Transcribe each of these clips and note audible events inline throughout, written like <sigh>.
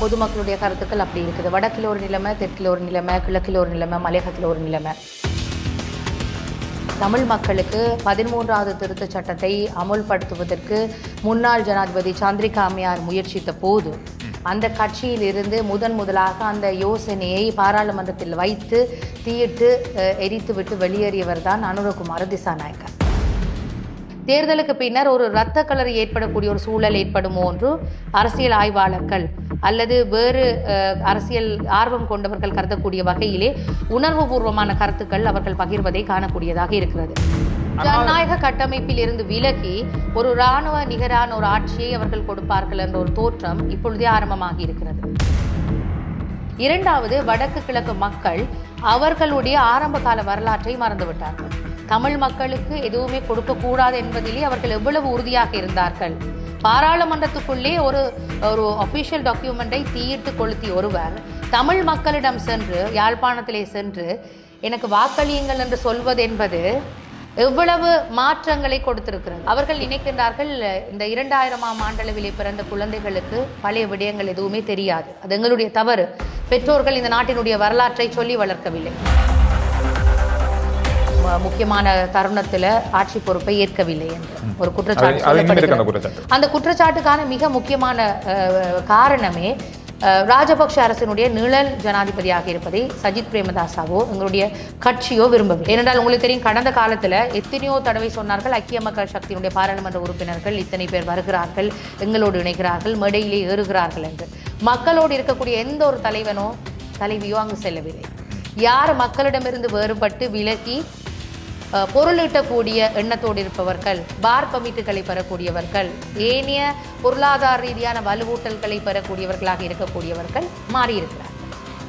பொதுமக்களுடைய கருத்துக்கள் அப்படி இருக்குது. வடக்கில் ஒரு நிலைமை தெற்கில் ஒரு நிலைமை கிழக்கில் ஒரு நிலைமை மலையகத்தில் ஒரு நிலைமை. தமிழ் மக்களுக்கு பதிமூன்றாவது திருத்தச் சட்டத்தை அமுல்படுத்துவதற்கு முன்னாள் ஜனாதிபதி சந்திரிகா அம்மையார் முயற்சித்த போது அந்த கட்சியிலிருந்து முதன் முதலாக அந்த யோசனையை பாராளுமன்றத்தில் வைத்து தீயிட்டு அஹ், எரித்துவிட்டு வெளியேறியவர் தான் அனுரகுமார திசாநாயக்கர். தேர்தலுக்கு பின்னர் ஒரு இரத்த கலரி ஏற்படக்கூடிய ஒரு சூழல் ஏற்படுமோ என்று அரசியல் ஆய்வாளர்கள் அல்லது வேறு அரசியல் ஆர்வம் கொண்டவர்கள் கருதக்கூடிய வகையிலே உணர்வுபூர்வமான கருத்துக்கள் அவர்கள் பகிர்வதை காணக்கூடியதாக இருக்கிறது. ஜனநாயக கட்டமைப்பில் இருந்து விலகி ஒரு இராணுவ நிகரான ஒரு ஆட்சியை அவர்கள் கொடுப்பார்கள் என்ற ஒரு தோற்றம் இப்பொழுதே ஆரம்பமாகி இருக்கிறது. இரண்டாவது வடக்கு கிழக்கு மக்கள் அவர்களுடைய ஆரம்ப கால வரலாற்றை மறந்துவிட்டார்கள். தமிழ் மக்களுக்கு எதுவுமே கொடுக்கக்கூடாது என்பதிலே அவர்கள் எவ்வளவு உறுதியாக இருந்தார்கள்? பாராளுமன்றத்துக்குள்ளே ஒரு ஒரு அபிஷியல் டாக்குமெண்ட்டை தீயிட்டு கொளுத்தி ஒருவர் தமிழ் மக்களிடம் சென்று யாழ்ப்பாணத்திலே சென்று எனக்கு வாக்களியுங்கள் என்று சொல்வது என்பது எவ்வளவு மாற்றங்களை கொடுத்திருக்கிறது. அவர்கள் நினைக்கின்றார்கள் இந்த இரண்டாயிரமாம் ஆண்டளவிலே பிறந்த குழந்தைகளுக்கு பழைய விடயங்கள் எதுவுமே தெரியாது. அது எங்களுடைய தவறு. பெற்றோர்கள் இந்த நாட்டினுடைய வரலாற்றை சொல்லி வளர்க்கவில்லை. முக்கியமான தருணத்துல ஆட்சி பொறுப்பை ஏற்கவில்லை என்று. ஒரு குற்றச்சாட்டு அந்த குற்றச்சாட்டுக்கான மிக முக்கியமான காரணமே ராஜபக்ஷ அரசினுடைய நிழல் ஜனாதிபதியாக இருப்பதை சஜித் பிரேமதாசாவோ எங்களுடைய கட்சியோ விரும்பவில்லை. ஏனென்றால் உங்களுக்கு தெரியும் கடந்த காலத்துல எத்தனையோ தடவை சொன்னார்கள் ஐக்கிய மக்கள் சக்தியினுடைய பாராளுமன்ற உறுப்பினர்கள் இத்தனை பேர் வருகிறார்கள் எங்களோடு இணைகிறார்கள் மேடையிலே ஏறுகிறார்கள் என்று. மக்களோடு இருக்கக்கூடிய எந்த ஒரு தலைவனோ தலைவியோ அங்கு செல்லவில்லை. யார் மக்களிடமிருந்து வேறுபட்டு விலகி பொருளீட்டக்கூடிய எண்ணத்தோடு இருப்பவர்கள் பார் கமிட்டுகளை பெறக்கூடியவர்கள் ஏனைய பொருளாதார ரீதியான வலுவூட்டல்களை பெறக்கூடியவர்களாக இருக்கக்கூடியவர்கள் மாறியிருக்கிறார்கள்.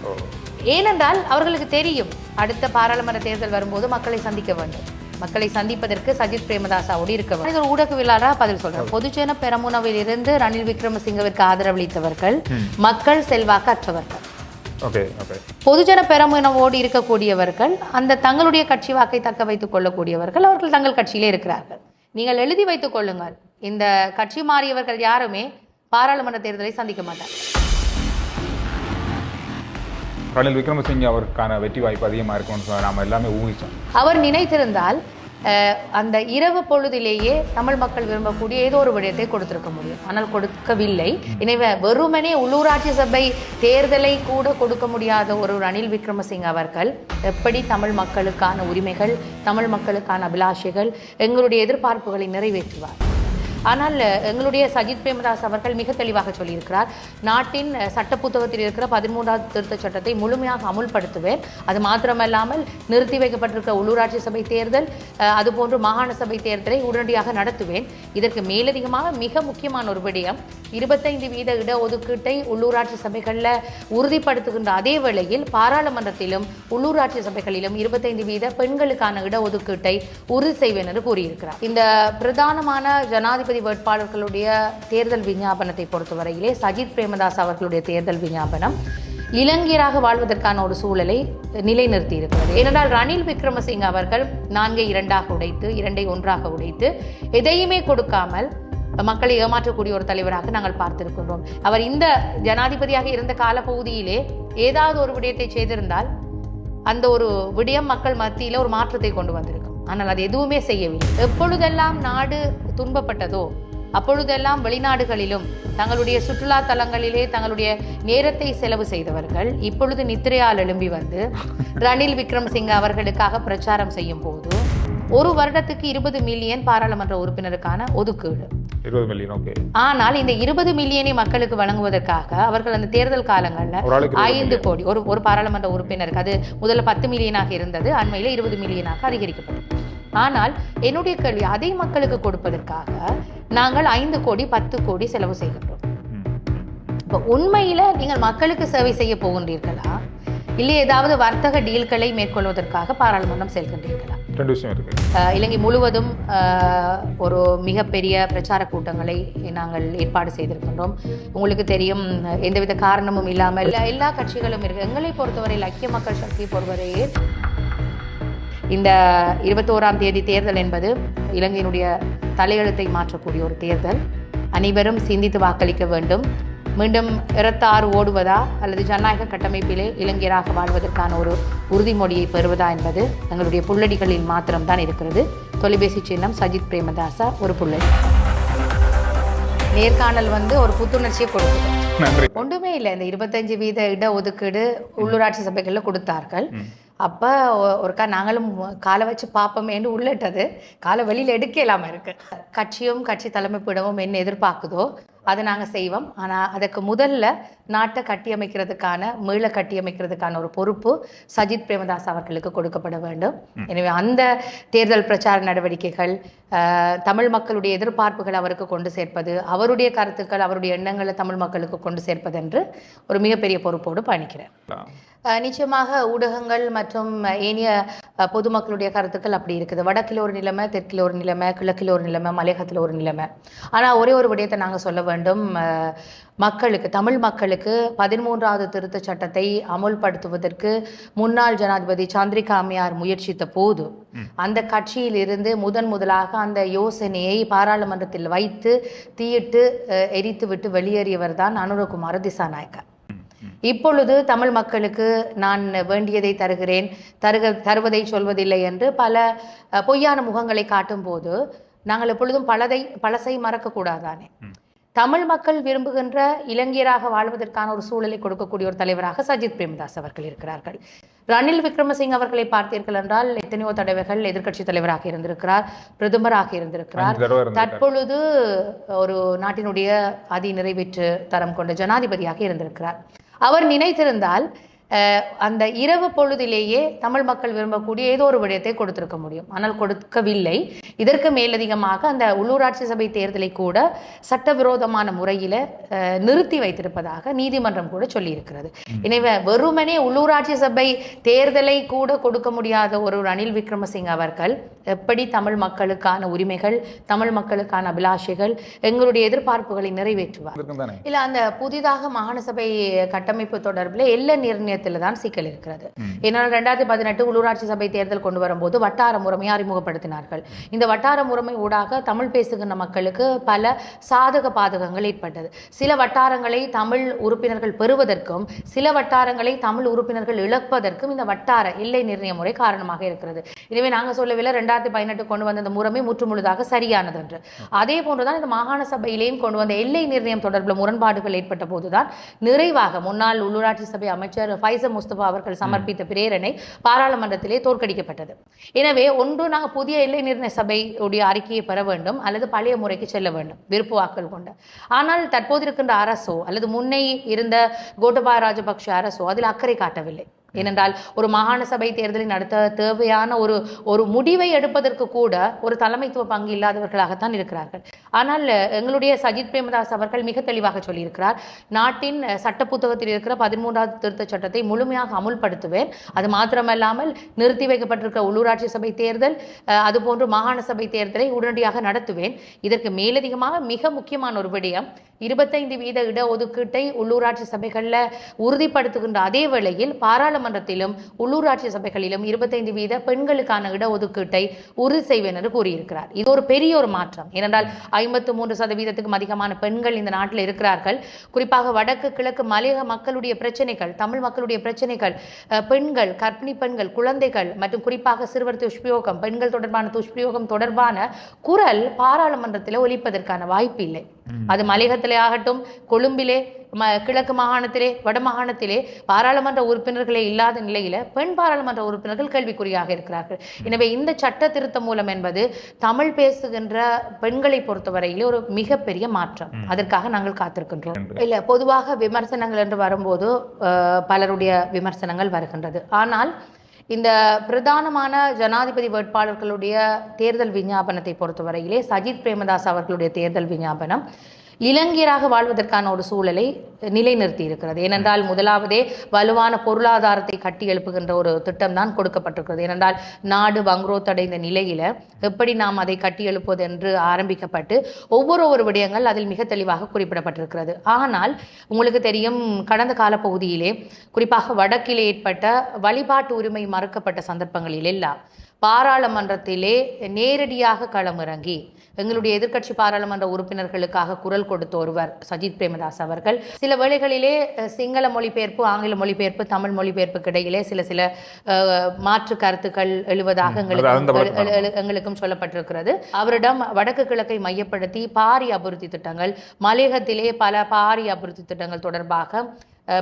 ஓ. ஏனென்றால் அவர்களுக்கு தெரியும் அடுத்த பாராளுமன்ற தேர்தல் வரும்போது மக்களை சந்திக்க வேண்டும். மக்களை சந்திப்பதற்கு சஜித் பிரேமதாசாவோடு இருக்க வேண்டும். ஊடகவியலாளராக பதில் சொல்றேன் பொதுஜன பெரமுனவில் இருந்து ரணில் விக்ரமசிங்கவிற்கு ஆதரவளித்தவர்கள் மக்கள் செல்வாக்கு அற்றவர்கள் பொதுஜன பெரமுனவோடு இருக்கக்கூடியவர்கள் அந்த தங்களுடைய கட்சி வாக்கை தக்க வைத்துக் கொள்ளக்கூடியவர்கள் அவர்கள் தங்கள் கட்சியிலே இருக்கிறார்கள். நீங்கள் எழுதி வைத்துக் கொள்ளுங்கள். இந்த கட்சி மாறியவர்கள் யாருமே பாராளுமன்ற தேர்தலை சந்திக்க மாட்டார்கள். ரணில் விக்ரமசிங்கே அவருக்கான வெற்றி வாய்ப்பு அதிகமாக இருக்கும்னு சொன்னா நாம எல்லாமே ஊகிச்சோம். அவர் நினைத்திருந்தால் அந்த இரவு பொழுதிலேயே தமிழ் மக்கள் விரும்பக்கூடிய ஏதோ ஒரு விடயத்தை கொடுத்திருக்க முடியும். ஆனால் கொடுக்கவில்லை. எனவே வெறுமனே உள்ளூராட்சி சபை தேர்தலை கூட கொடுக்க முடியாத ஒரு ரணில் விக்ரமசிங் அவர்கள் எப்படி தமிழ் மக்களுக்கான உரிமைகள் தமிழ் மக்களுக்கான அபிலாஷைகள் எங்களுடைய எதிர்பார்ப்புகளை நிறைவேற்றுவார்? ஆனால் எங்களுடைய சஜித் பிரேமதாஸ் அவர்கள் மிக தெளிவாக சொல்லியிருக்கிறார். நாட்டின் சட்ட புத்தகத்தில் இருக்கிற பதிமூன்றாவது திருத்தச் சட்டத்தை முழுமையாக அமுல்படுத்துவேன். அது மாத்திரமல்லாமல் நிறுத்தி வைக்கப்பட்டிருக்கிற உள்ளூராட்சி சபை தேர்தல் அதுபோன்று மாகாண சபை தேர்தலை உடனடியாக நடத்துவேன். இதற்கு மேலதிகமாக மிக முக்கியமான ஒரு விடயம் இருபத்தைந்து வீத இடஒதுக்கீட்டை உள்ளூராட்சி சபைகளில் உறுதிப்படுத்துகின்ற அதே வேளையில் பாராளுமன்றத்திலும் உள்ளூராட்சி சபைகளிலும் இருபத்தைந்து வீத பெண்களுக்கான இடஒதுக்கீட்டை உறுதி செய்வேன் என்று கூறியிருக்கிறார். இந்த பிரதானமான ஜனாதிபதி வேட்பாளர்களுடைய தேர்தல் விஞ்ஞாபனத்தை பொறுத்தவரையிலே சஜித் பிரேமதாஸ் அவர்களுடைய தேர்தல் விஞ்ஞாபனம் இலங்கையராக வாழ்வதற்கான ஒரு சூழலை நிலைநிறுத்தி இருக்கிறது ஏனென்றால் ரணில் விக்ரமசிங்க அவர்கள் நான்கை இரண்டாக உடைத்து இரண்டை ஒன்றாக உடைத்து எதையுமே கொடுக்காமல் மக்களை ஏமாற்றக்கூடிய ஒரு தலைவராக நாங்கள் பார்த்திருக்கின்றோம். அவர் இந்த ஜனாதிபதியாக இருந்த காலப்பகுதியிலே ஏதாவது ஒரு விடயத்தை செய்திருந்தால் அந்த ஒரு விடயம் மக்கள் மத்தியில ஒரு மாற்றத்தை கொண்டு வந்திருக்கும். ஆனால் அது எதுவுமே செய்யவில்லை. எப்பொழுதெல்லாம் நாடு துன்பப்பட்டதோ அப்பொழுதெல்லாம் வெளிநாடுகளிலும் தங்களுடைய சுற்றுலா தலங்களிலே தங்களுடைய நேரத்தை செலவு செய்தவர்கள் இப்பொழுது நித்திரையால் எழும்பி வந்து ரணில் விக்ரமசிங்க அவர்களுக்காக பிரச்சாரம் செய்யும் போது ஒரு வருடத்துக்கு இருபது மில்லியன் பாராளுமன்ற உறுப்பினருக்கான ஒதுக்கீடு. இருபது மில்லியன் ஓகே. ஆனால் இந்த இருபது மில்லியனை மக்களுக்கு வழங்குவதற்காக அவர்கள் அந்த தேர்தல் காலங்களில் ஐந்து கோடி ஒரு ஒரு பாராளுமன்ற உறுப்பினருக்கு அது முதல்ல பத்து மில்லியனாக இருந்தது அண்மையில் இருபது மில்லியனாக அதிகரிக்கப்பட்டது. ஆனால் என்னுடைய கேள்வி அதை மக்களுக்கு கொடுப்பதற்காக நாங்கள் ஐந்து கோடி பத்து கோடி செலவு செய்கின்றோம். இப்போ உண்மையில நீங்கள் மக்களுக்கு சேவை செய்ய போகின்றீர்களா? இல்லை ஏதாவது வர்த்தக டீல்களை மேற்கொள்வதற்காக பாராளுமன்றம் செல்கின்றீர்களா ரெண்டு விஷயம் இருக்கு. இலங்கை முழுவதும் ஒரு மிகப்பெரிய பிரச்சார கூட்டங்களை நாங்கள் ஏற்பாடு செய்திருக்கின்றோம். உங்களுக்கு தெரியும் எந்தவித காரணமும் இல்லாமல் எல்லா- கட்சிகளும் இருக்கு. எங்களை பொறுத்தவரையில் ஐக்கிய மக்கள் சக்தியை பொறுத்தவரையில் இந்த இருபத்தோராம் தேதி தேர்தல் என்பது இலங்கையினுடைய தலையெழுத்தை மாற்றக்கூடிய ஒரு தேர்தல். அனைவரும் சிந்தித்து வாக்களிக்க வேண்டும். மீண்டும் இரத்தாறு ஓடுவதா அல்லது ஜனநாயக கட்டமைப்பிலே இளைஞராக வாழ்வதற்கான ஒரு உறுதிமொழியை பெறுவதா என்பது எங்களுடைய புள்ளடிகளில் மாத்திரம்தான் இருக்கிறது. தொலைபேசி சின்னம் சஜித் பிரேமதாசா ஒரு புள்ளடி நேர்காணல் வந்து ஒரு புத்துணர்ச்சியை கொடுக்குது. ஒன்றுமே இல்லை. இந்த இருபத்தஞ்சு வீத இட ஒதுக்கீடு உள்ளூராட்சி சபைகளில் கொடுத்தார்கள். அப்போ ஒருக்கா நாங்களும் காலை வச்சு பார்ப்போமேன்னு உள்ளிட்டது. காலை வெளியில் எடுக்க இல்லாமல் இருக்கு. கட்சியும் கட்சி தலைமைப்பிடமும் என்ன எதிர்பார்க்குதோ அதை நாங்கள் செய்வோம். ஆனால் அதுக்கு முதல்ல நாட்டை கட்டியமைக்கிறதுக்கான மீள கட்டியமைக்கிறதுக்கான ஒரு பொறுப்பு சஜித் பிரேமதாஸ் அவர்களுக்கு கொடுக்கப்பட வேண்டும். எனவே அந்த தேர்தல் பிரச்சார நடவடிக்கைகள் தமிழ் மக்களுடைய எதிர்பார்ப்புகள் அவருக்கு கொண்டு சேர்ப்பது அவருடைய கருத்துக்கள் அவருடைய எண்ணங்களை தமிழ் மக்களுக்கு கொண்டு சேர்ப்பது என்று ஒரு மிகப்பெரிய பொறுப்போடு பயணிக்கிறேன். நிச்சயமாக ஊடகங்கள் மற்றும் ஏனைய பொதுமக்களுடைய கருத்துக்கள் அப்படி இருக்குது. வடக்கில் ஒரு நிலைமை தெற்கில் ஒரு நிலைமை கிழக்கில் ஒரு நிலைமை மலையகத்தில் ஒரு நிலைமை. ஆனால் ஒரே ஒரு விடயத்தை நாங்கள் சொல்ல வேண்டும். மக்களுக்கு தமிழ் மக்களுக்கு பதிமூன்றாவது திருத்தச் சட்டத்தை அமுல்படுத்துவதற்கு முன்னாள் ஜனாதிபதி சந்திரிகா அம்மையார் முயற்சித்த போது அந்த கட்சியில் இருந்து முதன் முதலாக அந்த யோசனையை பாராளுமன்றத்தில் வைத்து தீயிட்டு அஹ், எரித்துவிட்டு வெளியேறியவர் தான் அனுரகுமார திசாநாயக்கா இப்பொழுது தமிழ் மக்களுக்கு நான் வேண்டியதை தருகிறேன். தருக தருவதை சொல்வதில்லை என்று பல பொய்யான முகங்களை காட்டும்போது நாங்கள் எப்பொழுதும் பலதை பழசை மறக்கக்கூடாதானே? தமிழ் மக்கள் விரும்புகின்ற இளைஞராக வாழ்வதற்கான ஒரு சூழலை கொடுக்கக்கூடிய ஒரு தலைவராக சஜித் பிரேமதாஸ் அவர்கள் இருக்கிறார்கள். ரணில் விக்ரமசிங் அவர்களை பார்த்தீர்கள் என்றால் எத்தனையோ தடவைகள் எதிர்க்கட்சி தலைவராக இருந்திருக்கிறார் பிரதமராக இருந்திருக்கிறார். தற்பொழுது ஒரு நாட்டினுடைய அதி நிறைவேற்று தரம் கொண்ட ஜனாதிபதியாக இருந்திருக்கிறார். அவர் நினைத்திருந்தால் அந்த இரவு பொழுதிலேயே தமிழ் மக்கள் விரும்பக்கூடிய ஏதோ ஒரு விடயத்தை கொடுத்திருக்க முடியும். ஆனால் கொடுக்கவில்லை. இதற்கு மேலதிகமாக அந்த உள்ளூராட்சி சபை தேர்தலை கூட சட்டவிரோதமான முறையில் நிறுத்தி வைத்திருப்பதாக நீதிமன்றம் கூட சொல்லியிருக்கிறது. எனவே வெறுமனே உள்ளூராட்சி சபை தேர்தலை கூட கொடுக்க முடியாத ஒரு ரணில் விக்ரமசிங்க அவர்கள் எப்படி தமிழ் மக்களுக்கான உரிமைகள் தமிழ் மக்களுக்கான அபிலாஷைகள் எங்களுடைய எதிர்பார்ப்புகளை நிறைவேற்றுவார்? இல்ல அந்த புதிதாக மாகாண சபை கட்டமைப்பு தொடர்பில் எல்லை நிர்ணயத்தில் தான் சிக்கல் இருக்கிறது. ஏன்னால் ரெண்டாயிரத்தி பதினெட்டு உள்ளூராட்சி சபை தேர்தல் கொண்டு வரும்போது வட்டார முறைமையை அறிமுகப்படுத்தினார்கள். இந்த வட்டார முறைமை ஊடாக தமிழ் பேசுகின்ற மக்களுக்கு பல சாதக பாதகங்கள் ஏற்பட்டது. சில வட்டாரங்களை தமிழ் உறுப்பினர்கள் பெறுவதற்கும் சில வட்டாரங்களை தமிழ் உறுப்பினர்கள் இழப்பதற்கும் இந்த வட்டார எல்லை நிர்ணய முறை காரணமாக இருக்கிறது. எனவே நாங்கள் சொல்லவில்லை ரெண்டாயிரத்தி பதினெட்டு கொண்டு வந்த இந்த முறைமை முற்றுமுழுதாக சரியானது என்று அதே போன்றுதான் இந்த மாகாண சபையிலேயும் கொண்டு வந்த எல்லை நிர்ணயம் தொடர்பில் முரண்பாடுகள் ஏற்பட்ட போதுதான் நிறைவாக முன்னாள் உள்ளூராட்சி சபை அமைச்சர் ஃபைசர் முஸ்தபா அவர்கள் சமர்ப்பித்த பிரேரணை பாராளுமன்றத்திலே தோற்கடிக்கப்பட்டது. எனவே ஒன்று நாங்கள் புதிய எல்லை நிர்ணய சபையுடைய அறிக்கையை பெற வேண்டும் அல்லது பழைய முறைக்கு செல்ல வேண்டும் விருப்பு வாக்கள் கொண்ட. ஆனால் தற்போது இருக்கின்ற அரசோ அல்லது முன்னே இருந்த கோட்டபாய ராஜபக்ஷ அரசோ அதில் அக்கறை காட்டவில்லை. ஏனென்றால் ஒரு மாகாண சபை தேர்தலை நடத்த தேவையான ஒரு ஒரு முடிவை எடுப்பதற்கு கூட ஒரு தலைமைத்துவ பங்கு இல்லாதவர்களாகத்தான் இருக்கிறார்கள். ஆனால் எங்களுடைய சஜித் பிரேமதாஸ் அவர்கள் மிக தெளிவாக சொல்லியிருக்கிறார் நாட்டின் சட்ட புத்தகத்தில் இருக்கிற பதிமூன்றாவது திருத்தச் சட்டத்தை முழுமையாக அமுல்படுத்துவேன். அது மாத்திரமல்லாமல் நிறுத்தி வைக்கப்பட்டிருக்கிற உள்ளூராட்சி சபை தேர்தல் அதுபோன்று மாகாண சபை தேர்தலை உடனடியாக நடத்துவேன். இதற்கு மேலதிகமாக மிக முக்கியமான ஒரு விடயம் இருபத்தைந்து வீத இடஒதுக்கீட்டை உள்ளூராட்சி சபைகளில் உறுதிப்படுத்துகின்ற அதே வேளையில் பாராளுமன்றத்திலும் உள்ளூராட்சி சபைகளிலும் இருபத்தைந்து வீத பெண்களுக்கான இடஒதுக்கீட்டை உறுதி செய்வேன் என்று கூறியிருக்கிறார். இது ஒரு பெரிய ஒரு மாற்றம். ஏனென்றால் ஐம்பத்து மூன்று சதவீதத்துக்கும் அதிகமான பெண்கள் இந்த நாட்டில் இருக்கிறார்கள். குறிப்பாக வடக்கு கிழக்கு மலையக மக்களுடைய பிரச்சனைகள் தமிழ் மக்களுடைய பிரச்சனைகள் பெண்கள் கர்ப்பிணி பெண்கள் குழந்தைகள் மற்றும் குறிப்பாக சிறுவர் துஷ்பிரயோகம் பெண்கள் தொடர்பான துஷ்பிரயோகம் தொடர்பான குரல் பாராளுமன்றத்தில் ஒலிப்பதற்கான வாய்ப்பு இல்லை. அது மலையகத்திலே ஆகட்டும் கொழும்பிலே ம கிழக்கு மாகாணத்திலே வட மாகாணத்திலே பாராளுமன்ற உறுப்பினர்களே இல்லாத நிலையில பெண் பாராளுமன்ற உறுப்பினர்கள் கேள்விக்குறியாக இருக்கிறார்கள். எனவே இந்த சட்ட திருத்தம் மூலம் என்பது தமிழ் பேசுகின்ற பெண்களை பொறுத்தவரையிலே ஒரு மிகப்பெரிய மாற்றம். அதற்காக நாங்கள் காத்திருக்கின்றோம். இல்ல பொதுவாக விமர்சனங்கள் என்று வரும்போது பலருடைய விமர்சனங்கள் வருகின்றது. ஆனால் இந்த பிரதானமான ஜனாதிபதி வேட்பாளர்களுடைய தேர்தல் விஞ்ஞாபனத்தை பொறுத்தவரையிலே சஜித் பிரேமதாஸ் அவர்களுடைய தேர்தல் விஞ்ஞாபனம் இளைஞராக வாழ்வதற்கான ஒரு சூழலை நிலைநிறுத்தி இருக்கிறது. ஏனென்றால் முதலாவதே வலுவான பொருளாதாரத்தை கட்டி எழுப்புகின்ற ஒரு திட்டம் தான் கொடுக்கப்பட்டிருக்கிறது. ஏனென்றால் நாடு வங்குரோத்தடைந்த நிலையில எப்படி நாம் அதை கட்டி எழுப்புவது என்று ஆரம்பிக்கப்பட்டு ஒவ்வொரு ஒரு விடயங்கள் அதில் மிக தெளிவாக குறிப்பிடப்பட்டிருக்கிறது. ஆனால் உங்களுக்கு தெரியும் கடந்த கால பகுதியிலே குறிப்பாக வடக்கிலே ஏற்பட்ட வழிபாட்டு உரிமை மறுக்கப்பட்ட சந்தர்ப்பங்களில் எல்லாம் பாராளுமன்றத்திலே நேரடியாக களமிறங்கி எங்களுடைய எதிர்க்கட்சி பாராளுமன்ற உறுப்பினர்களுக்காக குரல் கொடுத்த ஒருவர் சஜித் பிரேமதாஸ் அவர்கள். சில வேளைகளிலே சிங்கள மொழிபெயர்ப்பு ஆங்கில மொழிபெயர்ப்பு தமிழ் மொழிபெயர்ப்புக்கு இடையிலே சில சில மாற்று கருத்துக்கள் எழுவதாக எங்களுக்கு எங்களுக்கும் சொல்லப்பட்டிருக்கிறது. அவரிடம் வடக்கு கிழக்கை மையப்படுத்தி பாரி அபிவிருத்தி திட்டங்கள் மலையகத்திலே பல பாரி அபிவிருத்தி திட்டங்கள் தொடர்பாக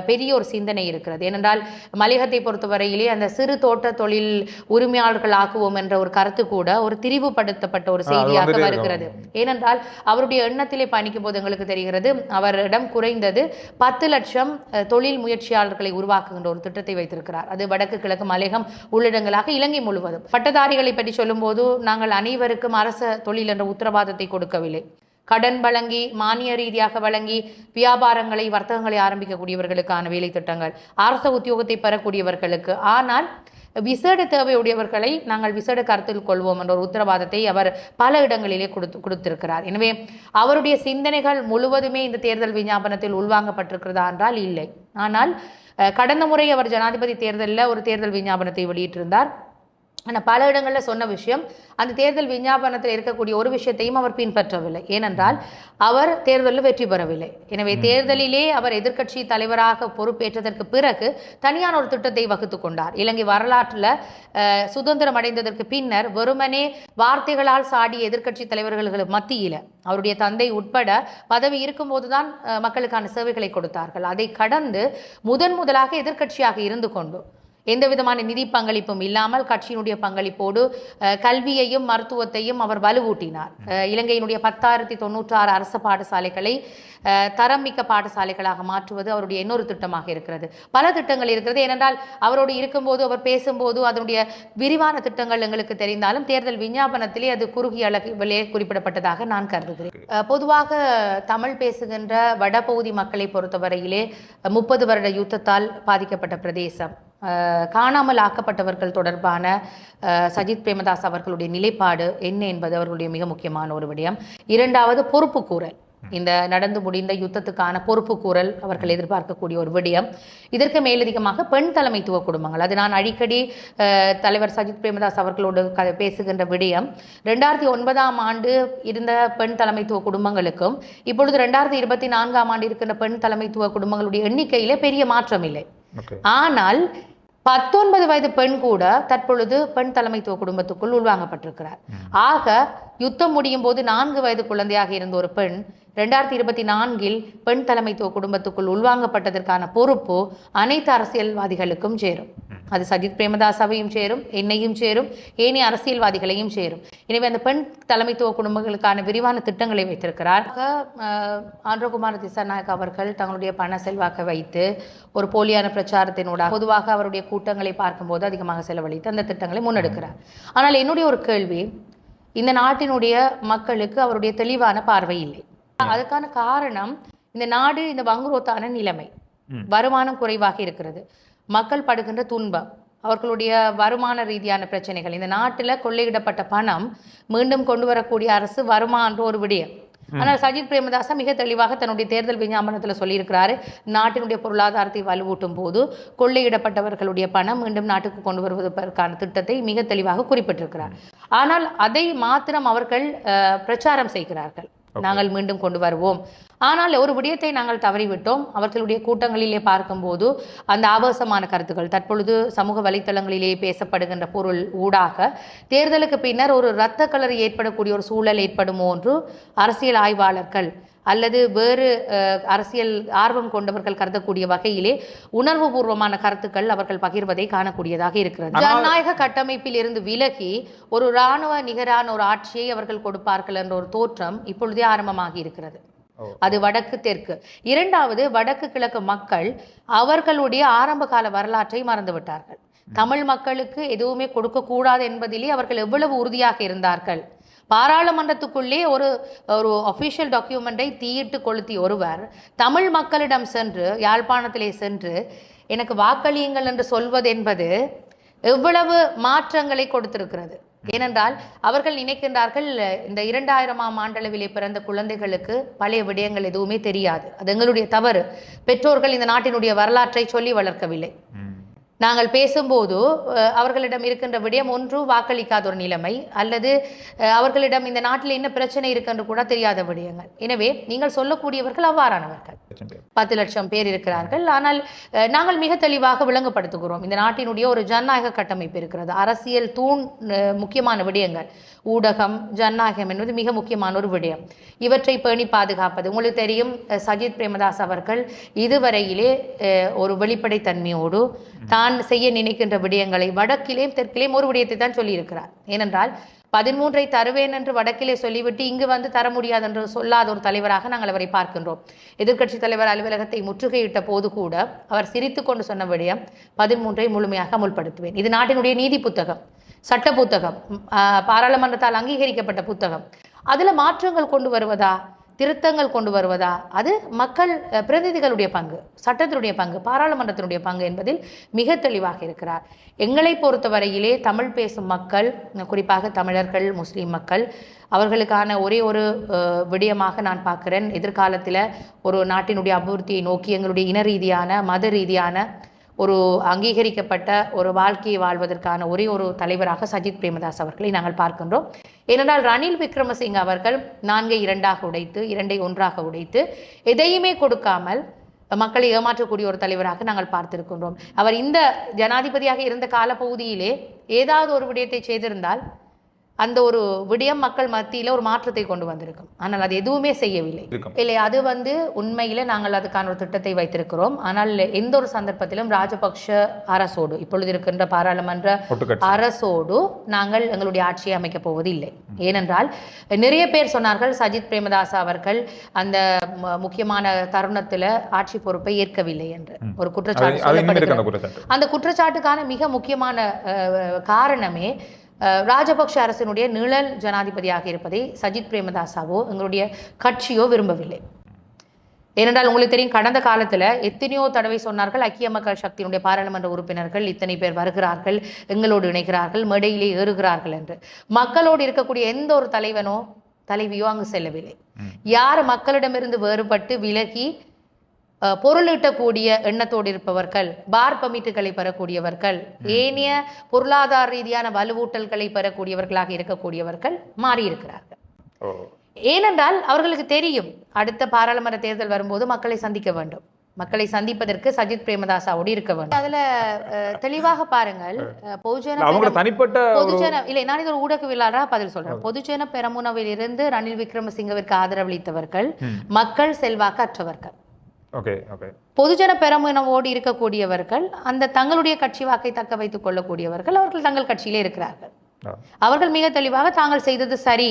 பெரிய ஒரு சிந்தனை இருக்கிறது. ஏனென்றால் மலையகத்தை பொறுத்தவரையிலே அந்த சிறு தோட்ட தொழில் உரிமையாளர்கள் ஆக்குவோம் என்ற ஒரு கருத்து கூட ஒரு திரிவுபடுத்தப்பட்ட ஒரு செய்தியாக வருகிறது ஏனென்றால் அவருடைய எண்ணத்திலே பயணிக்கும் போது எங்களுக்கு தெரிகிறது அவரிடம் குறைந்தது பத்து லட்சம் தொழில் முயற்சியாளர்களை உருவாக்குகின்ற ஒரு திட்டத்தை வைத்திருக்கிறார். அது வடக்கு கிழக்கு மலையகம் உள்ளிடங்களாக இலங்கை முழுவதும். பட்டதாரிகளை பற்றி சொல்லும்போது நாங்கள் அனைவருக்கும் அரச தொழில் என்ற உத்தரவாதத்தை கொடுக்கவில்லை. கடன் வழங்கி மானிய ரீதியாக வழங்கி வியாபாரங்களை வர்த்தகங்களை ஆரம்பிக்கக்கூடியவர்களுக்கான வேலை திட்டங்கள் அரச உத்தியோகத்தை பெறக்கூடியவர்களுக்கு. ஆனால் விசேட தேவையுடையவர்களை நாங்கள் விசேட கருத்தில் கொள்வோம் என்ற ஒரு உத்தரவாதத்தை அவர் பல இடங்களிலே கொடுத்து கொடுத்திருக்கிறார். எனவே அவருடைய சிந்தனைகள் முழுவதுமே இந்த தேர்தல் விஞ்ஞாபனத்தில் உள்வாங்கப்பட்டிருக்கிறதா என்றால் இல்லை. ஆனால் கடந்த முறை அவர் ஜனாதிபதி தேர்தலில் ஒரு தேர்தல் விஞ்ஞாபனத்தை வெளியிட்டிருந்தார். ஆனால் பல இடங்களில் சொன்ன விஷயம் அந்த தேர்தல் விஞ்ஞாபனத்தில் இருக்கக்கூடிய ஒரு விஷயத்தையும் அவர் பின்பற்றவில்லை. ஏனென்றால் அவர் தேர்தலில் வெற்றி பெறவில்லை. எனவே தேர்தலிலே அவர் எதிர்க்கட்சி தலைவராக பொறுப்பேற்றதற்கு பிறகு தனியான ஒரு திட்டத்தை வகுத்து கொண்டார். இலங்கை வரலாற்றில் சுதந்திரம் அடைந்ததற்கு பின்னர் வெறுமனே வார்த்தைகளால் சாடிய எதிர்க்கட்சி தலைவர்களுக்கு மத்தியில் அவருடைய தந்தை உட்பட பதவி இருக்கும்போது தான் அஹ், மக்களுக்கான சேவைகளை கொடுத்தார்கள். அதை கடந்து முதன் முதலாக எதிர்க்கட்சியாக இருந்து கொண்டு எந்த விதமான நிதி பங்களிப்பும் இல்லாமல் கட்சியினுடைய பங்களிப்போடு கல்வியையும் மருத்துவத்தையும் அவர் வலுவூட்டினார். இலங்கையினுடைய பத்தாயிரத்தி தொண்ணூற்றாறு அரசு பாடசாலைகளை அஹ், தரம் மிக்க பாடசாலைகளாக மாற்றுவது அவருடைய இன்னொரு திட்டமாக இருக்கிறது. பல திட்டங்கள் இருக்கிறது. ஏனென்றால் அவரோடு இருக்கும்போது அவர் பேசும்போது அதனுடைய விரிவான திட்டங்கள் எங்களுக்கு தெரிந்தாலும் தேர்தல் விஞ்ஞாபனத்திலே அது குறுகிய அளவிலே குறிப்பிடப்பட்டதாக நான் கருதுகிறேன். பொதுவாக தமிழ் பேசுகின்ற வடபகுதி மக்களை பொறுத்தவரையிலே முப்பது வருட யுத்தத்தால் பாதிக்கப்பட்ட பிரதேசம். காணாமல் ஆக்கப்பட்டவர்கள் தொடர்பான சஜித் பிரேமதாஸ் அவர்களுடைய நிலைப்பாடு என்ன என்பது அவர்களுடைய மிக முக்கியமான ஒரு விடயம். இரண்டாவது பொறுப்புக்கூறல் இந்த நடந்து முடிந்த யுத்தத்துக்கான பொறுப்புக்கூறல் அவர்கள் எதிர்பார்க்கக்கூடிய ஒரு விடயம். இதற்கு மேலதிகமாக பெண் தலைமைத்துவ குடும்பங்கள். அது நான் அடிக்கடி தலைவர் சஜித் பிரேமதாஸ் அவர்களோடு க பேசுகின்ற விடயம். ரெண்டாயிரத்தி ஒன்பதாம் ஆண்டு இருந்த பெண் தலைமைத்துவ குடும்பங்களுக்கும் இப்பொழுது ரெண்டாயிரத்தி இருபத்தி நான்காம் ஆண்டு இருக்கின்ற பெண் தலைமைத்துவ குடும்பங்களுடைய எண்ணிக்கையிலே பெரிய மாற்றம் இல்லை. ஆனால் பத்தொன்பது வயது பெண் கூட தற்பொழுது பெண் தலைமைத்துவ குடும்பத்துக்குள் உள்வாங்கப்பட்டிருக்கிறார். ஆக யுத்தம் முடியும் போது நான்கு வயது குழந்தையாக இருந்த ஒரு பெண் ரெண்டாயிரத்தி இருபத்தி நான்கில் பெண் தலைமைத்துவ குடும்பத்துக்குள் உள்வாங்கப்பட்டதற்கான பொறுப்பு அனைத்து அரசியல்வாதிகளுக்கும் சேரும். அது சஜித் பிரேமதாசாவையும் சேரும் என்னையும் சேரும் ஏனைய அரசியல்வாதிகளையும் சேரும். எனவே அந்த பெண் தலைமைத்துவ குடும்பங்களுக்கான விரிவான திட்டங்களை வைத்திருக்கிறார். ஆந்திரகுமார் திசாநாயக் அவர்கள் தங்களுடைய பண செல்வாக்கை வைத்து ஒரு போலியான பிரச்சாரத்தினூடாக பொதுவாக அவருடைய கூட்டங்களை பார்க்கும்போது அதிகமாக செலவழித்து அந்த திட்டங்களை முன்னெடுக்கிறார். ஆனால் என்னுடைய ஒரு கேள்வி இந்த நாட்டினுடைய மக்களுக்கு அவருடைய தெளிவான பார்வை இல்லை. அதுக்கான காரணம் இந்த நாடு இந்த வங்குரோத்தான நிலைமை. வருமானம் குறைவாக இருக்கிறது. மக்கள் படுகின்ற துன்பம் அவர்களுடைய வருமான ரீதியான பிரச்சனைகள் இந்த நாட்டில் கொள்ளையிடப்பட்ட பணம் மீண்டும் கொண்டு வரக்கூடிய அரசு வருமா என்ற ஒரு விடயம். ஆனால் சஜித் பிரேமதாசா மிக தெளிவாக தன்னுடைய தேர்தல் விஞ்ஞாபனத்தில் சொல்லியிருக்கிறாரு. நாட்டினுடைய பொருளாதாரத்தை வலுவூட்டும் போது கொள்ளையிடப்பட்டவர்களுடைய பணம் மீண்டும் நாட்டுக்கு கொண்டு வருவதற்கான திட்டத்தை மிக தெளிவாக குறிப்பிட்டிருக்கிறார். ஆனால் அதை மாத்திரம் அவர்கள் பிரச்சாரம் செய்கிறார்கள். நாங்கள் மீண்டும் கொண்டு வருவோம். ஆனால் ஒரு விடயத்தை நாங்கள் தவறிவிட்டோம். அவர்களுடைய கூட்டங்களிலே பார்க்கும்போது அந்த ஆபாசமான கருத்துக்கள் தற்பொழுது சமூக வலைத்தளங்களிலே பேசப்படுகின்ற பொருள் ஊடாக தேர்தலுக்கு பின்னர் ஒரு இரத்த கலர் ஏற்படக்கூடிய ஒரு சூழல் ஏற்படுமோ என்று அரசியல் ஆய்வாளர்கள் அல்லது வேறு அரசியல் ஆர்வம் கொண்டவர்கள் கருதக்கூடிய வகையிலே உணர்வுபூர்வமான கருத்துக்கள் அவர்கள் பகிர்வதை காணக்கூடியதாக இருக்கிறது. ஜனநாயக கட்டமைப்பில் இருந்து விலகி ஒரு இராணுவ நிகரான ஒரு ஆட்சியை அவர்கள் கொடுப்பார்கள் என்ற ஒரு தோற்றம் இப்பொழுதே ஆரம்பமாகி இருக்கிறது. அது வடக்கு தெற்கு. இரண்டாவது வடக்கு கிழக்கு மக்கள் அவர்களுடைய ஆரம்ப கால வரலாற்றை மறந்து விட்டார்கள் தமிழ் மக்களுக்கு எதுவுமே கொடுக்கக்கூடாது என்பதிலே அவர்கள் எவ்வளவு உறுதியாக இருந்தார்கள்? பாராளுமன்றத்துக்குள்ளே ஒரு ஒரு அஃபிஷியல் டாக்குமெண்ட்டை தீயிட்டு கொளுத்தி ஒருவர் தமிழ் மக்களிடம் சென்று யாழ்ப்பாணத்திலே சென்று எனக்கு வாக்களியுங்கள் என்று சொல்வது என்பது எவ்வளவு மாற்றங்களை கொடுத்திருக்கிறது. ஏனென்றால் அவர்கள் நினைக்கின்றார்கள் இந்த இரண்டாயிரமாம் ஆண்டளவிலே பிறந்த குழந்தைகளுக்கு பழைய விடயங்கள் எதுவுமே தெரியாது. அது எங்களுடைய தவறு. பெற்றோர்கள் இந்த நாட்டினுடைய வரலாற்றை சொல்லி வளர்க்கவில்லை. நாங்கள் பேசும்போது அவர்களிடம் இருக்கின்ற விடயம் ஒன்று வாக்களிக்காத ஒரு நிலைமை அல்லது அவர்களிடம் இந்த நாட்டில் என்ன பிரச்சனை இருக்குன்னு கூட தெரியாத விடயங்கள். எனவே நீங்கள் சொல்லக்கூடியவர்கள் அவ்வாறானவர்கள். பத்து லட்சம் பேர் இருக்கிறார்கள். ஆனால் நாங்கள் மிக தெளிவாக விளங்கப்படுத்துகிறோம். இந்த நாட்டினுடைய ஒரு ஜனநாயக கட்டமைப்பு இருக்கிறது. அரசியல் தூண் முக்கியமான விடயங்கள். ஊடகம் ஜனநாயகம் என்பது மிக முக்கியமான ஒரு விடயம். இவற்றை பேணி பாதுகாப்பது. உங்களுக்கு தெரியும் சஜித் பிரேமதாஸ் அவர்கள் இதுவரையிலே ஒரு வெளிப்படைத்தன்மையோடு தான் செய்ய நினைக்கின்ற விடயங்களை வடக்கிலேயும் தெற்கிலேயும் ஒரு விடயத்தை தான் சொல்லியிருக்கிறார். ஏனென்றால் பதிமூன்றை தருவேன் என்று வடக்கிலே சொல்லிவிட்டு இங்கு வந்து தர முடியாது என்று சொல்லாத ஒரு தலைவராக நாங்கள் அவரை பார்க்கின்றோம். எதிர்க்கட்சி தலைவர் அலுவலகத்தை முற்றுகையிட்ட போது கூட அவர் சிரித்து கொண்டு சொன்ன விடயம் பதிமூன்றை முழுமையாக அமுல்படுத்துவேன். இது நாட்டினுடைய நீதி புத்தகம் சட்ட புத்தகம் பாராளுமன்றத்தால் அங்கீகரிக்கப்பட்ட புத்தகம். அதில் மாற்றங்கள் கொண்டு வருவதா? திருத்தங்கள் கொண்டு வருவதா? அது மக்கள் பிரதிநிதிகளுடைய பங்கு சட்டத்தினுடைய பங்கு பாராளுமன்றத்தினுடைய பங்கு என்பதில் மிக தெளிவாக இருக்கிறார். எங்களை பொறுத்தவரையிலே தமிழ் பேசும் மக்கள் குறிப்பாக தமிழர்கள் முஸ்லீம் மக்கள் அவர்களுக்கான ஒரே ஒரு விடயமாக நான் பார்க்குறேன். எதிர்காலத்தில் ஒரு நாட்டினுடைய அபிவிருத்தியை நோக்கி எங்களுடைய இன ரீதியான மத ரீதியான ஒரு அங்கீகரிக்கப்பட்ட ஒரு வாழ்க்கையை வாழ்வதற்கான ஒரே ஒரு தலைவராக சஜித் பிரேமதாஸ் அவர்களை நாங்கள் பார்க்கின்றோம். ஏனென்றால் ரணில் விக்ரமசிங் அவர்கள் நான்கை இரண்டாக உடைத்து இரண்டை ஒன்றாக உடைத்து எதையுமே கொடுக்காமல் மக்களை ஏமாற்றக்கூடிய ஒரு தலைவராக நாங்கள் பார்த்திருக்கின்றோம். அவர் இந்த ஜனாதிபதியாக இருந்த காலப்பகுதியிலே ஏதாவது ஒரு விடயத்தை செய்திருந்தால் அந்த ஒரு விடயம் மக்கள் மத்தியில் ஒரு மாற்றத்தை கொண்டு வந்திருக்கும். ஆனால் அது எதுவுமே செய்யவில்லை. இல்லை அது வந்து உண்மையில நாங்கள் அதுக்கான ஒரு திட்டத்தை வைத்திருக்கிறோம். ஆனால் எந்த ஒரு சந்தர்ப்பத்திலும் ராஜபக்ஷ அரசோடு இப்பொழுது இருக்கின்ற பாராளுமன்ற அரசோடு நாங்கள் எங்களுடைய ஆட்சியை அமைக்கப் போவது இல்லை ஏனென்றால் நிறைய பேர் சொன்னார்கள் சஜித் பிரேமதாஸ் அவர்கள் அந்த முக்கியமான தருணத்துல ஆட்சி பொறுப்பை ஏற்கவில்லை என்று. ஒரு குற்றச்சாட்டு அந்த குற்றச்சாட்டு. அந்த குற்றச்சாட்டுக்கான மிக முக்கியமான காரணமே ராஜபக்ஷ அரசினுடைய நிழல் ஜனாதிபதியாக இருப்பதை சஜித் பிரேமதாசாவோ எங்களுடைய கட்சியோ விரும்பவில்லை. ஏனென்றால் உங்களுக்கு தெரியும் கடந்த காலத்துல எத்தனையோ தடவை சொன்னார்கள் ஐக்கிய மக்கள் சக்தியினுடைய பாராளுமன்ற உறுப்பினர்கள் இத்தனை பேர் வருகிறார்கள் எங்களோடு இணைகிறார்கள் மேடையிலே ஏறுகிறார்கள் என்று. மக்களோடு இருக்கக்கூடிய எந்த ஒரு தலைவனோ தலைவியோ அங்கு செல்லவில்லை. யார் மக்களிடமிருந்து வேறுபட்டு விலகி பொருளீட்டக்கூடிய எண்ணத்தோடு இருப்பவர்கள் பார் பமிட்டுகளை பெறக்கூடியவர்கள் ஏனைய பொருளாதார ரீதியான வலுவூட்டல்களை பெறக்கூடியவர்களாக இருக்கக்கூடியவர்கள் மாறியிருக்கிறார்கள். ஏனென்றால் அவர்களுக்கு தெரியும் அடுத்த பாராளுமன்ற தேர்தல் வரும்போது மக்களை சந்திக்க வேண்டும். மக்களை சந்திப்பதற்கு சஜித் பிரேமதாசாவோடு இருக்க வேண்டும். அதுல தெளிவாக பாருங்கள் பொதுஜன தனிப்பட்ட பொதுஜன இல்லை நான் இது ஒரு ஊடகவியலாளராக பதில் சொல்றேன். பொதுஜன பெரமுனவில் இருந்து ரணில் விக்ரமசிங்கவிற்கு ஆதரவளித்தவர்கள். மக்கள் செல்வாக்கு அற்றவர்கள் பொதுஜன பெரமுனவோடு இருக்கக்கூடியவர்கள் அந்த தங்களுடைய கட்சி வாக்கை தக்க வைத்துக் கொள்ளக்கூடியவர்கள் அவர்கள் தங்கள் கட்சியிலே இருக்கிறார்கள். அவர்கள் மிக தெளிவாக தாங்கள் செய்தது சரி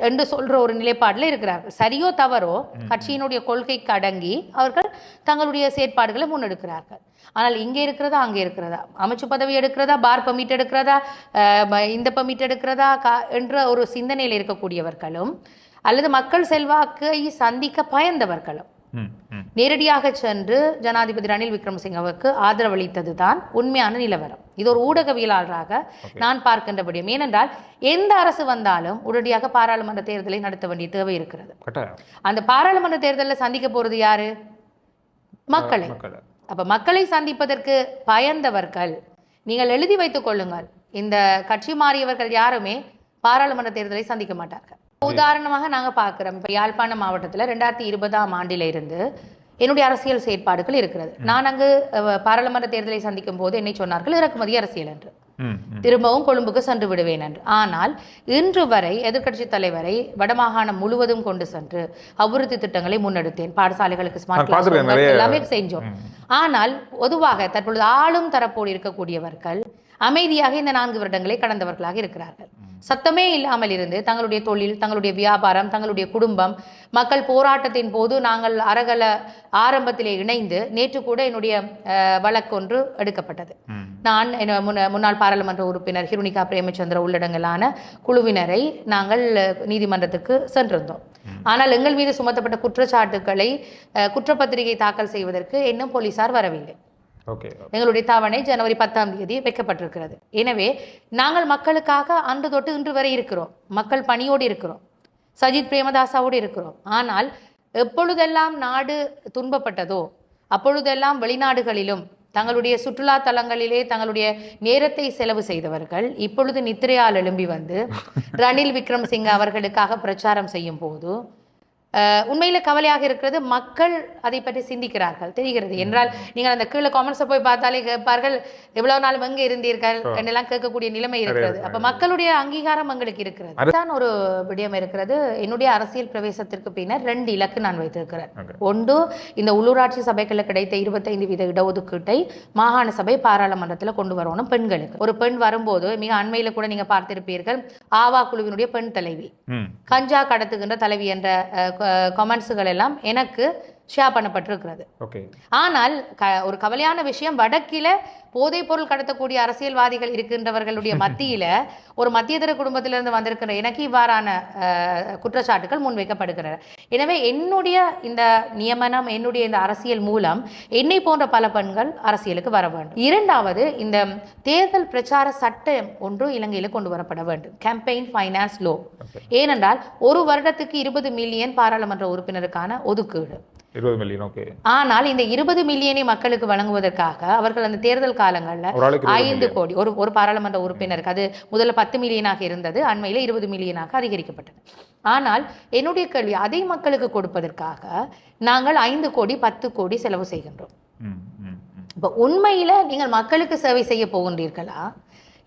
என்று சொல்ற ஒரு நிலைப்பாட்டில் இருக்கிறார்கள். சரியோ தவறோ கட்சியினுடைய கொள்கைக்கு அடங்கி அவர்கள் தங்களுடைய செயற்பாடுகளை முன்னெடுக்கிறார்கள். ஆனால் இங்கே இருக்கிறதா அங்கே இருக்கிறதா? அமைச்சு பதவி எடுக்கிறதா பார் பமிட் எடுக்கிறதா இந்த பமிட் எடுக்கிறதா கா- என்ற ஒரு சிந்தனையில் இருக்கக்கூடியவர்களும் அல்லது மக்கள் செல்வாக்கை சந்திக்க பயந்தவர்களும் நேரடியாக சென்று ஜனாதிபதி ரணில் விக்ரமசிங்கவுக்கு ஆதரவளித்தது தான் உண்மையான நிலவரம். இது ஒரு ஊடகவியலாளராக நான் பார்க்கின்ற விடயம். ஏனென்றால் எந்த அரசு வந்தாலும் உடனடியாக பாராளுமன்ற தேர்தலை நடத்த வேண்டிய தேவை இருக்கிறது. அந்த பாராளுமன்ற தேர்தலில் சந்திக்க போறது யாரு? மக்களை. மக்கள். அப்ப மக்களை சந்திப்பதற்கு பயந்தவர்கள் நீங்கள் எழுதி வைத்துக் கொள்ளுங்கள். இந்த கட்சி மாறியவர்கள் யாருமே பாராளுமன்ற தேர்தலை சந்திக்க மாட்டார்கள். உதாரணமாக நாங்க பார்க்கிறோம் இப்ப யாழ்ப்பாண மாவட்டத்துல ரெண்டாயிரத்தி இருபதாம் ஆண்டில இருந்து என்னுடைய அரசியல் செயற்பாடுகள் இருக்கிறது. நான் அங்கு பாராளுமன்ற தேர்தலை சந்திக்கும் போது என்னை சொன்னார்கள் இறக்குமதி அரசியல் என்று. திரும்பவும் கொழும்புக்கு சென்று விடுவேன் என்று. ஆனால் இன்று வரை எதிர்க்கட்சி தலைவரை வடமாகாணம் முழுவதும் கொண்டு சென்று அபிவிருத்தி திட்டங்களை முன்னெடுத்தேன். பாடசாலைகளுக்கு ஸ்மார்ட் எல்லாமே செஞ்சோம். ஆனால் பொதுவாக தற்பொழுது ஆளும் தரப்போடு இருக்கக்கூடியவர்கள் அமைதியாக இந்த நான்கு வருடங்களை கடந்தவர்களாக இருக்கிறார்கள். சத்தமே இல்லாமல் இருந்து தங்களுடைய தொழில் தங்களுடைய வியாபாரம் தங்களுடைய குடும்பம் மக்கள் போராட்டத்தின் போது நாங்கள் அரகல ஆரம்பத்திலே இணைந்து நேற்று கூட என்னுடைய வழக்கொன்று எடுக்கப்பட்டது. நான் முன்ன- முன்னாள் பாராளுமன்ற உறுப்பினர் ஹிருணிகா பிரேமச்சந்திர உள்ளடங்கலான குழுவினரை நாங்கள் நீதிமன்றத்துக்கு சென்றிருந்தோம். ஆனால் எங்கள் மீது சுமத்தப்பட்ட குற்றச்சாட்டுக்களை குற்றப்பத்திரிகை தாக்கல் செய்வதற்கு இன்னும் போலீசார் வரவில்லை. எங்களுடைய தவணை ஜனவரி பத்தாம் தேதி வைக்கப்பட்டிருக்கிறது. எனவே நாங்கள் மக்களுக்காக அன்று தொட்டு இன்று வரை இருக்கிறோம். மக்கள் பணியோடு இருக்கிறோம். சஜித் பிரேமதாசாவோடு இருக்கிறோம். ஆனால் எப்பொழுதெல்லாம் நாடு துன்பப்பட்டதோ அப்பொழுதெல்லாம் வெளிநாடுகளிலும் தங்களுடைய சுற்றுலா தலங்களிலே தங்களுடைய நேரத்தை செலவு செய்தவர்கள் இப்பொழுது நித்திரையால் எழும்பி வந்து ரணில் விக்ரமசிங்க அவர்களுக்காக பிரச்சாரம் செய்யும் போது உண்மையில கவலையாக இருக்கிறது மக்கள் அதை பற்றி சிந்திக்கிறார்கள். தெரிகிறது. என்றால் நீங்கள் அந்த கீழே காமெண்ட்ஸை போய் பார்த்தாலே கேட்பார்கள் எவ்வளவு நாள் எங்கே இருந்தீர்கள்? என்றெல்லாம் கேட்கக்கூடிய நிலைமை இருக்கிறது. அப்ப மக்களுடைய அங்கீகாரம் எங்களுக்கு இருக்கிறது. அதுதான் ஒரு விடயம் இருக்கிறது. என்னுடைய அரசியல் பிரவேசத்திற்கு பின்னர் ரெண்டு இலக்கு நான் வைத்திருக்கிறேன். ஒன்று இந்த உள்ளூராட்சி சபைகளில் கிடைத்த இருபத்தைந்து வீத இடஒதுக்கீட்டை மாகாண சபை பாராளுமன்றத்தில் கொண்டு வரணும் பெண்களுக்கு. ஒரு பெண் வரும்போது மிக அண்மையில கூட நீங்க பார்த்திருப்பீர்கள் ஆவா குழுவினுடைய பெண் தலைவி. கஞ்சா கடத்துகின்ற தலைவி என்ற கமெண்ட்ஸுகள் எல்லாம் எனக்கு ஷேர் பண்ணப்பட்டிருக்கிறது. ஓகே ஆனால் க ஒரு கவலையான விஷயம் வடக்கில போதைப் பொருள் கடத்தக்கூடிய அரசியல்வாதிகள் இருக்கின்றவர்களுடைய <laughs> மத்தியில ஒரு மத்தியதர குடும்பத்திலிருந்து வந்திருக்கிற எனக்கு இவ்வாறான குற்றச்சாட்டுகள் முன்வைக்கப்படுகின்றன எனவே என்னுடைய இந்த நியமனம் என்னுடைய இந்த அரசியல் மூலம் என்னை போன்ற பல பெண்கள் அரசியலுக்கு வர வேண்டும். இரண்டாவது இந்த தேர்தல் பிரச்சார சட்டம் ஒன்று இலங்கையில் கொண்டு வரப்பட வேண்டும். கேம்பெயின் ஃபைனான்ஸ் லோ ஏனென்றால் ஒரு வருடத்துக்கு இருபது மில்லியன் பாராளுமன்ற உறுப்பினருக்கான ஒதுக்கீடு. இருபது மில்லியன் ஓகே ஆனால் இந்த இருபது மில்லியனை மக்களுக்கு வழங்குவதற்காக அவர்கள் அந்த தேர்தல் காலங்களில் ஐந்து கோடி ஒரு ஒரு பாராளுமன்ற உறுப்பினருக்கு அது முதல்ல பத்து மில்லியனாக இருந்தது அண்மையில் இருபது மில்லியனாக அதிகரிக்கப்பட்டது. ஆனால் என்னுடைய கேள்வி அதை மக்களுக்கு கொடுப்பதற்காக நாங்கள் ஐந்து கோடி பத்து கோடி செலவு செய்கின்றோம். இப்போ உண்மையில் நீங்கள் மக்களுக்கு சேவை செய்ய போகின்றீர்களா?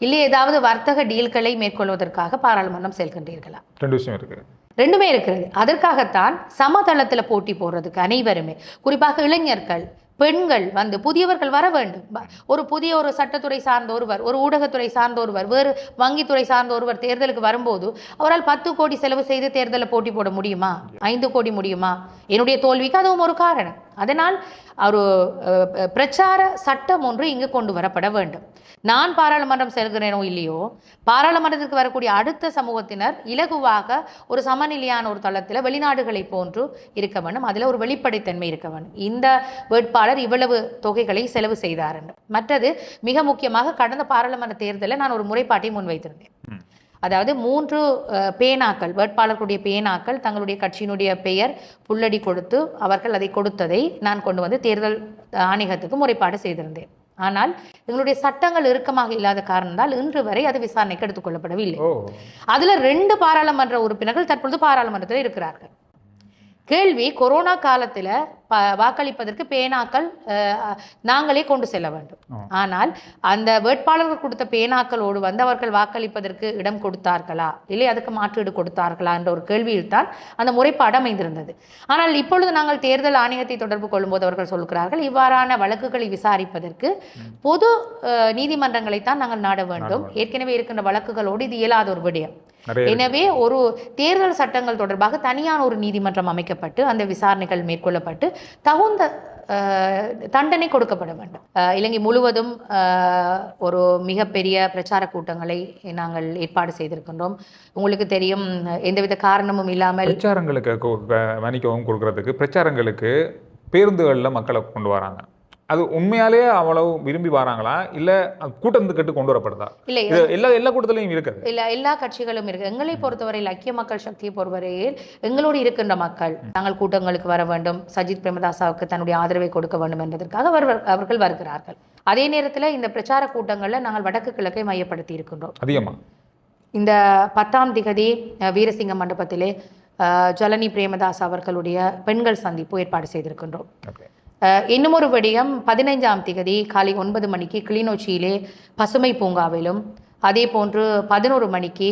இல்லை ஏதாவது வர்த்தக டீல்களை மேற்கொள்வதற்காக பாராளுமன்றம் செல்கின்றீர்களா? ரெண்டு விஷயம் இருக்கு. ரெண்டுமே இருக்கிறது. அதற்காகத்தான் சமதளத்தில் போட்டி போடுறதுக்கு அனைவருமே. குறிப்பாக இளைஞர்கள். பெண்கள் வந்து புதியவர்கள் வர வேண்டும். ஒரு புதிய ஒரு சட்டத்துறை சார்ந்த ஒருவர் ஒரு ஊடகத்துறை சார்ந்த ஒருவர் வேறு வங்கித்துறை சார்ந்த ஒருவர் தேர்தலுக்கு வரும்போது அவரால் பத்து கோடி செலவு செய்து தேர்தலில் போட்டி போட முடியுமா? ஐந்து கோடி முடியுமா? என்னுடைய தோல்விக்கு அதுவும் ஒரு காரணம். அதனால் ஒரு பிரச்சார சட்டம் ஒன்று இங்கு கொண்டு வரப்பட வேண்டும். நான் பாராளுமன்றம் செல்கிறேனோ இல்லையோ பாராளுமன்றத்திற்கு வரக்கூடிய அடுத்த சமூகத்தினர் இலகுவாக ஒரு சமநிலையான ஒரு தளத்தில் வெளிநாடுகளை போன்று இருக்க வேண்டும். அதில் ஒரு வெளிப்படைத்தன்மை இருக்க வேண்டும். இந்த வேட்பாளர் இவ்வளவு தொகைகளை செலவு செய்தார் என்று. மற்றது மிக முக்கியமாக கடந்த பாராளுமன்ற தேர்தலில் நான் ஒரு முறைப்பாட்டை முன்வைத்திருந்தேன். அதாவது மூன்று பேனாக்கள் வேட்பாளர்களுடைய பேனாக்கள் தங்களுடைய கட்சியினுடைய பெயர் புல்லடி கொடுத்து அவர்கள் அதை கொடுத்ததை நான் கொண்டு வந்து தேர்தல் ஆணையகத்துக்கு முறைப்பாடு செய்திருந்தேன். ஆனால் எங்களுடைய சட்டங்கள் இறுக்கமாக இல்லாத காரணத்தால் இன்று வரை அது விசாரணைக்கு எடுத்துக்கொள்ளப்படவில்லை அதுல ரெண்டு பாராளுமன்ற உறுப்பினர்கள் தற்பொழுது பாராளுமன்றத்தில் இருக்கிறார்கள். கேள்வி கொரோனா காலத்துல ப வாக்களிப்பதற்கு பேனாக்கள் நாங்களே கொண்டு செல்ல வேண்டும். ஆனால் அந்த வேட்பாளர்கள் கொடுத்த பேனாக்களோடு வந்து அவர்கள் வாக்களிப்பதற்கு இடம் கொடுத்தார்களா? இல்லை அதுக்கு மாற்றீடு கொடுத்தார்களா? என்ற ஒரு கேள்வியில் தான் அந்த முறைப்பாடு அமைந்திருந்தது. ஆனால் இப்பொழுது நாங்கள் தேர்தல் ஆணையத்தை தொடர்பு கொள்ளும்போது அவர்கள் சொல்கிறார்கள் இவ்வாறான வழக்குகளை விசாரிப்பதற்கு பொது நீதிமன்றங்களைத்தான் நாங்கள் நாட வேண்டும். ஏற்கனவே இருக்கின்ற வழக்குகளோடு இது இயலாத ஒரு விடயம். எனவே ஒரு தேர்தல் சட்டங்கள் தொடர்பாக தனியான ஒரு நீதிமன்றம் அமைக்கப்பட்டு அந்த விசாரணைகள் மேற்கொள்ளப்பட்டு தகுந்த தண்டனை கொடுக்கப்பட வேண்டும். இலங்கை முழுவதும் ஒரு மிகப்பெரிய பிரச்சார கூட்டங்களை நாங்கள் ஏற்பாடு செய்திருக்கின்றோம். உங்களுக்கு தெரியும் எந்தவித காரணமும் இல்லாமல் பிரச்சாரங்களுக்கு மன்னிக்கவும் கொடுக்கறதுக்கு பிரச்சாரங்களுக்கு பேருந்துகளில் மக்களை கொண்டு வராங்க. அது உண்மையாலேயே அவ்வளவு விரும்பி வராங்களா? இல்லை கூட்டத்துக்கிட்டு கொண்டு வரப்படுதா? இல்லை எல்லா எல்லா கூட்டத்திலையும் இருக்குது. இல்ல எல்லா கட்சிகளும் இருக்கு எங்களை பொறுத்தவரையில் ஐக்கிய மக்கள் சக்தியை பொறுத்தவரையில் எங்களோடு இருக்கின்ற மக்கள் தாங்கள் கூட்டங்களுக்கு வர வேண்டும். சஜித் பிரேமதாசாவுக்கு தன்னுடைய ஆதரவை கொடுக்க வேண்டும் என்பதற்காக அவர் அவர்கள் வருகிறார்கள். அதே நேரத்தில் இந்த பிரச்சார கூட்டங்களில் நாங்கள் வடக்கு கிழக்கை மையப்படுத்தி இருக்கின்றோம். அதிகமாக இந்த பத்தாம் திகதி வீரசிங்க மண்டபத்திலே ஜலனி பிரேமதாஸ் அவர்களுடைய பெண்கள் சந்திப்பு ஏற்பாடு செய்திருக்கின்றோம். இன்னும் ஒரு விடயம் பதினைஞ்சாம் திகதி காலை ஒன்பது மணிக்கு கிளிநொச்சியிலே பசுமை பூங்காவிலும் அதே போன்று பதினோரு மணிக்கு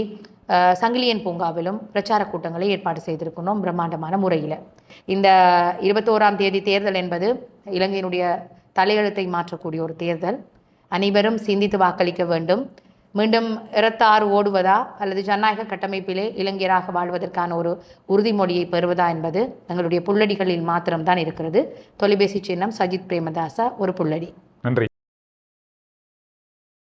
சங்கிலியன் பூங்காவிலும் பிரச்சார கூட்டங்களை ஏற்பாடு செய்திருக்கணும் பிரம்மாண்டமான முறையில். இந்த இருபத்தோராம் தேதி தேர்தல் என்பது இலங்கையினுடைய தலையெழுத்தை மாற்றக்கூடிய ஒரு தேர்தல். அனைவரும் சிந்தித்து வாக்களிக்க வேண்டும். மீண்டும் இரத்தாறு ஓடுவதா அல்லது ஜனநாயக கட்டமைப்பிலே இளைஞராக வாழ்வதற்கான ஒரு உறுதிமொழியை பெறுவதா என்பது எங்களுடைய புள்ளடிகளில் மாத்திரம்தான் இருக்கிறது. தொலைபேசி சின்னம் சஜித் பிரேமதாசா ஒரு புள்ளடி நன்றி.